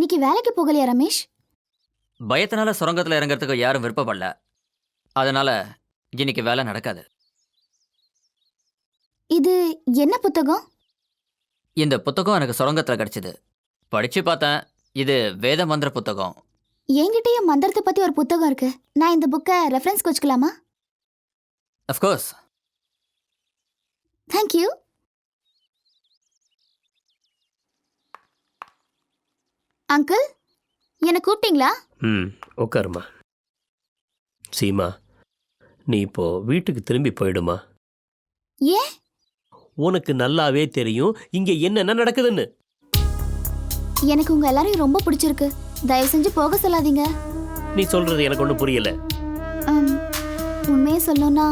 இன்னைக்கு வேலைக்கு போகலையா ரமேஷ்? பயத்தினால சுரங்கத்தில் இறங்குறதுக்கு யாரும் விருப்பப்படல. அதனால இன்னைக்கு வேலை நடக்காது. இது என்ன புத்தகம்? இந்த புத்தகம் எனக்கு சுரங்கத்தில் கிடைச்சது. படிச்சு பார்த்தேன். இது வேத மந்திர புத்தகம். என்கிட்டயும் மந்திரத்தை பத்தி ஒரு புத்தகம் இருக்கு. நான் இந்த புக்கை ரெஃபரன்ஸ் வச்சுக்கலாமா? அஃப்கோர்ஸ் தேங்க்யூ அங்கிள் என்னை கூப்பிட்டீங்களா? ம் உட்காருமா சீமா நீ இப்போ வீட்டுக்கு திரும்பி போயிடுமா. ஏன்? உனக்கு நல்லாவே தெரியும் இங்க என்னென்ன நடக்குதுன்னு. எனக்கு உங்க எல்லாரையும் ரொம்ப பிடிச்சிருக்கு. தயவு செஞ்சு போக சொல்லாதீங்க. நீ சொல்றது எனக்கு ஒன்றும் புரியல. உம், உண்மையை சொல்லணும்னா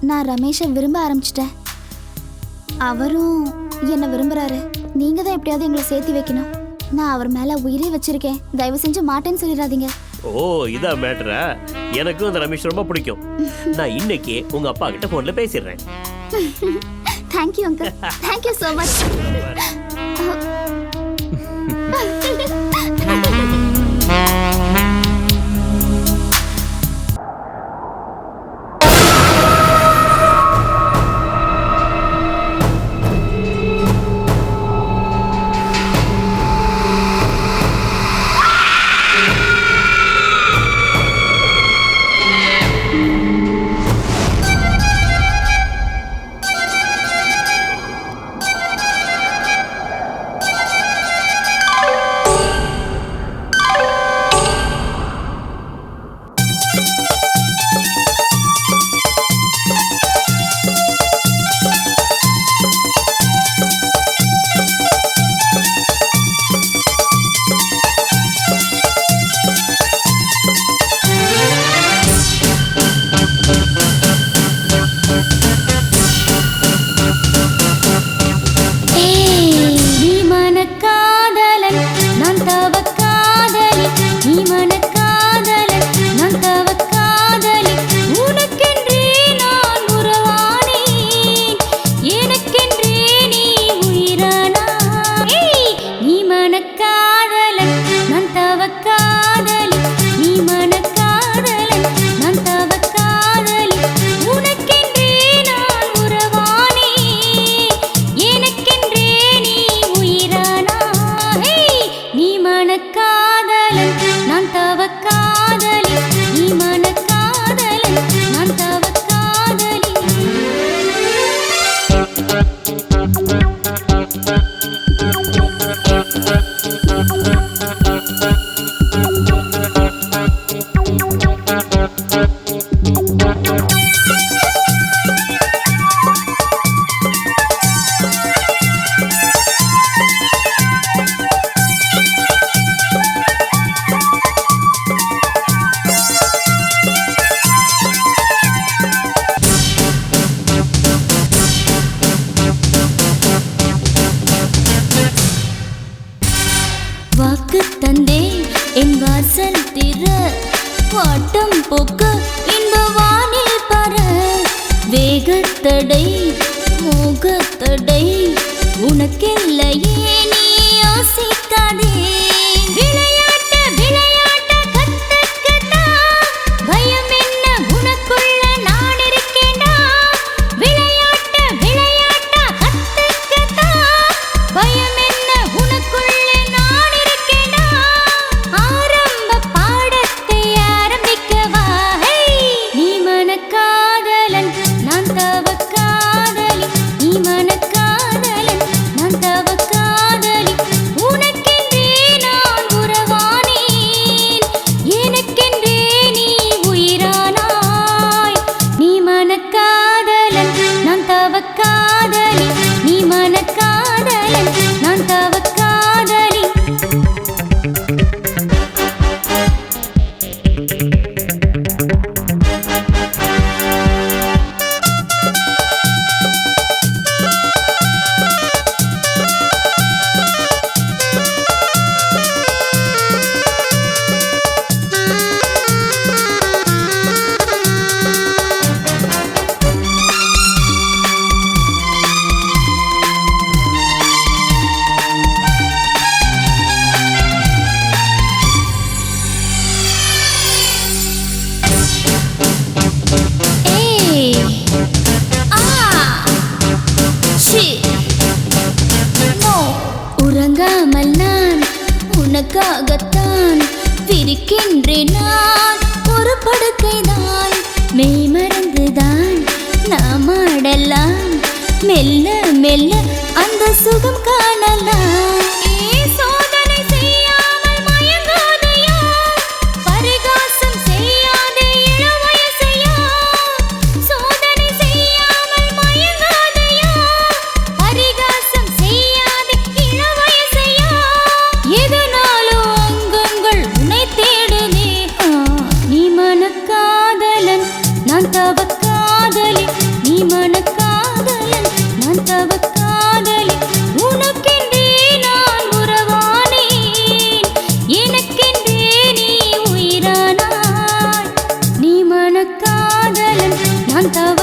நான் ரமேஷை விரும்ப ஆரம்பிச்சிட்டேன். அவரும் என்னை விரும்புறாரு. நீங்க தான் எப்படியாவது எங்களை சேர்த்து வைக்கணும். நான் அவர் மேல உயிரே வச்சிருக்கேன். தயவு செஞ்சு மாட்டேன்னு சொல்லிடாதீங்க. ஓ இதா மேட்டரா எனக்கும் அந்த ரமேஷ் ரொம்ப பிடிக்கும். நான் இன்னைக்கே உங்க அப்பா கிட்ட போன்ல பேசிடுறேன். Thank you uncle thank you so much தந்தே என் வாசல் திற. வாட்டம் போக்க இன்ப வானில் பர வேகத்தடை மோகத்தடை உனக்கில்லையே உனக்காகத்தான் பிரிக்கின்றேன் நான் ஒரு படுக்கைதான் மெய் மறந்துதான் நாம் ஆடலாம். மெல்ல மெல்ல அந்த சுகம் காணலாம். தவக்காதலி நீ மனக்காதலன் நான் தவக்காதலி உனக்கென்றே நான் உறவானேன். எனக்கென்றே நீ உயிரானாய். நீ மனக்காதலன் நான் தவ